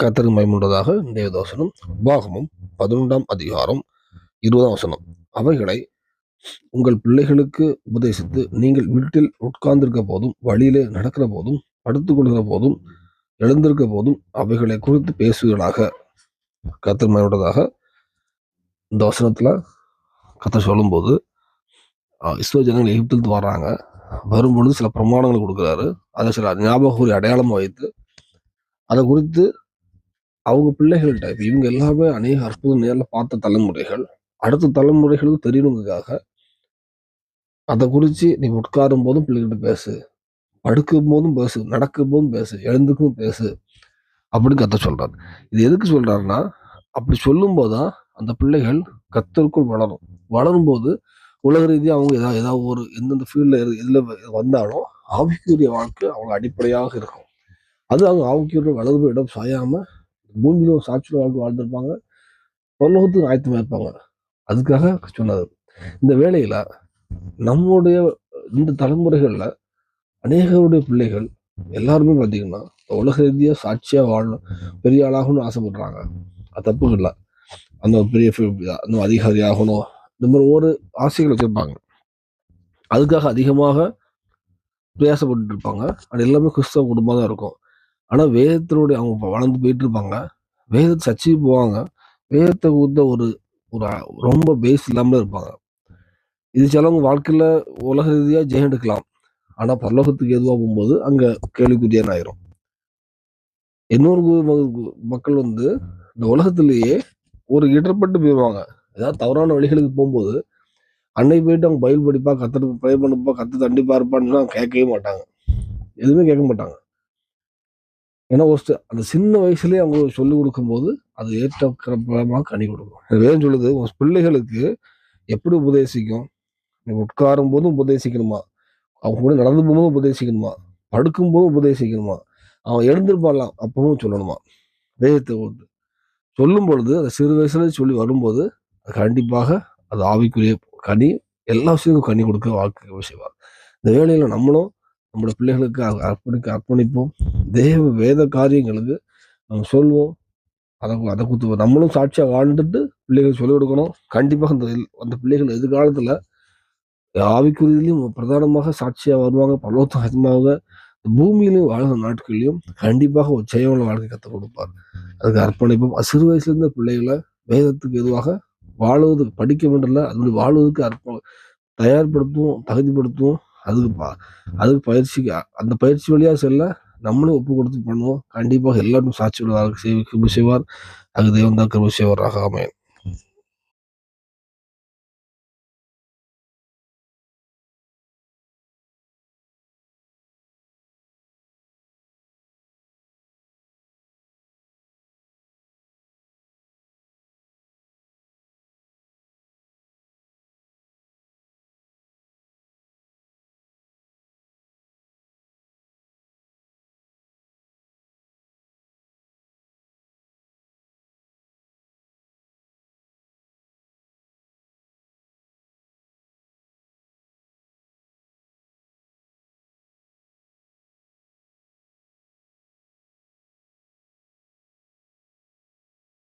கத்தருக்கு மயமுண்டதாக தேவதாசனம் உபாகமும் பதினொன்றாம் அதிகாரம் இருபதாம் வசனம். அவைகளை உங்கள் பிள்ளைகளுக்கு உபதேசித்து நீங்கள் வீட்டில் உட்கார்ந்திருக்க போதும் வழியிலே நடக்கிற போதும் படுத்துக் கொள்கிற போதும் எழுந்திருக்க போதும் அவைகளை குறித்து பேசுவீர்களாக. கத்தர் மயமுண்டதாக இந்த வசனத்தில் கத்த சொல்லும்போது இஸ்ரோ ஜனங்கள் எகிப்திலிருந்து வர்றாங்க வரும்பொழுது சில பிரமாணங்கள் கொடுக்குறாரு. அதை சில ஞாபக ஒரு அடையாளம் வைத்து அதை குறித்து அவங்க பிள்ளைகள்கிட்ட இப்போ இவங்க எல்லாமே அநேக அற்புதம் நேரில் பார்த்த தலைமுறைகள். அடுத்த தலைமுறைகளுக்கு தெரியணுங்கிறதுக்காக அதை குறித்து நீ உட்காரும் போதும் பிள்ளைகிட்ட பேசு. படுக்கும் போதும் பேசு. நடக்கும் போதும் பேசு. எழுந்துக்கும் பேசு. அப்படின்னு கத்த சொல்கிறார் இது எதுக்கு சொல்கிறாருன்னா அப்படி சொல்லும்போது தான் அந்த பிள்ளைகள் கத்தருக்குள் வளரும். வளரும் போது உலக ரீதியாக அவங்க ஏதாவது ஏதாவது ஒரு எந்தெந்த ஃபீல்டில் இதில் வந்தாலும் ஆவிக்குரிய வாழ்க்கை அவங்க அடிப்படையாக இருக்கும். அது அவங்க ஆவிக்குரிய வளர்வு இடம் சாயாமல் பூமியில ஒரு சாட்சியில் வாழ்க்கை வாழ்ந்திருப்பாங்க. பரலோகத்துக்கு ஆயத்தமாக இருப்பாங்க. அதுக்காக சொன்னார். இந்த வேலையில் நம்முடைய இந்த தலைமுறைகள்ல அநேகருடைய பிள்ளைகள் எல்லாருமே பார்த்தீங்கன்னா உலக ரீதியா சாட்சியா வாழணும் பெரிய ஆளாகணும்னு ஆசைப்படுறாங்க. அது தப்பு இல்லை. அந்த பெரிய அந்த அதிகாரி ஆகணும். இந்த மாதிரி ஒரு ஆசைகள் வச்சிருப்பாங்க. அதுக்காக அதிகமாக பிரயாசப்பட்டு இருப்பாங்க. அது எல்லாமே கிறிஸ்தவ குடும்பம் தான் இருக்கும். ஆனால் வேதத்தினுடைய அவங்க வளர்ந்து போயிட்டு இருப்பாங்க வேதத்தை சச்சி போவாங்க. வேதத்தை ஊர்ந்த ஒரு ஒரு ரொம்ப பேஸ் இல்லாமல் இருப்பாங்க. இது சிலவங்க வாழ்க்கையில் உலக ரீதியாக ஜெயம் எடுக்கலாம். ஆனால் பரலோகத்துக்கு எதுவாக போகும்போது அங்கே கேள்விக்குரியன் ஆயிரும். இன்னொரு மக்கள் வந்து இந்த உலகத்திலேயே ஒரு இடர்பட்டு போயிடுவாங்க ஏதாவது தவறான வழிகளுக்கு போகும்போது அன்னைக்கு போயிட்டு அவங்க பயில் படிப்பா கத்துட்டு ப்ரே பண்ணுப்பா கத்து தண்டிப்பா இருப்பான்னு கேட்கவே மாட்டாங்க. எதுவுமே கேட்க மாட்டாங்க. ஏன்னா ஒரு அந்த சின்ன வயசுலேயே அவங்களுக்கு சொல்லி கொடுக்கும்போது அது ஏற்றக்கிரமாக கனி கொடுக்கும். வேணும் சொல்லுது உன் பிள்ளைகளுக்கு எப்படி உபதேசிக்கும்? நீ உட்காரும் போதும் உபதேசிக்கணுமா? அவங்க கூட நடந்து போகும்போது உபதேசிக்கணுமா? படுக்கும் போதும் உபதேசிக்கணுமா? அவன் எழுந்திருப்பாலாம் அப்பவும் சொல்லணுமா? வேகத்தை வந்து சொல்லும் பொழுது அந்த சிறு வயசுல சொல்லி வரும்போது அது கண்டிப்பாக அது ஆவிக்குரிய கனி எல்லா விஷயத்துக்கும் கனி கொடுக்க வாழ்க்கை விஷயமா இந்த வேலையில் நம்மளும் நம்மளோட பிள்ளைகளுக்கு அர்ப்பணிக்க அர்ப்பணிப்போம். தேவ வேத காரியங்களுக்கு நம்ம சொல்வோம். அதை அதை குத்து நம்மளும் சாட்சியாக வாழ்ந்துட்டு பிள்ளைகளுக்கு சொல்லிக் கொடுக்கணும். கண்டிப்பாக அந்த அந்த பிள்ளைகள் எதிர்காலத்தில் ஆவிக்குரியதிலையும் பிரதானமாக சாட்சியாக வருவாங்க. பலோத்தம் அதிகமாக பூமியிலும் வாழ்கிற நாட்களிலும் கண்டிப்பாக ஒரு ஜெயமுள்ள வாழ்க்கை கற்றுக் கொடுப்பார். அதுக்கு அர்ப்பணிப்போம். சிறு வயசுலேருந்த பிள்ளைகளை வேதத்துக்கு எதுவாக வாழுவதுக்கு படிக்க மட்டும் இல்லை அது வாழ்வதற்கு அர்ப்ப தயார்படுத்துவோம் தகுதிப்படுத்துவோம். அதுக்கு பா அதுக்கு பயிற்சிக்கு அந்த பயிற்சி வழியாக செல்ல நம்மளும் ஒப்பு கொடுத்து பண்ணுவோம். கண்டிப்பாக எல்லாரும் சாட்சியோட வாழ்க்கை செய்வ- செய்வார். அது தெய்வம் தான் கிருபை செய்வாராக. அமையும்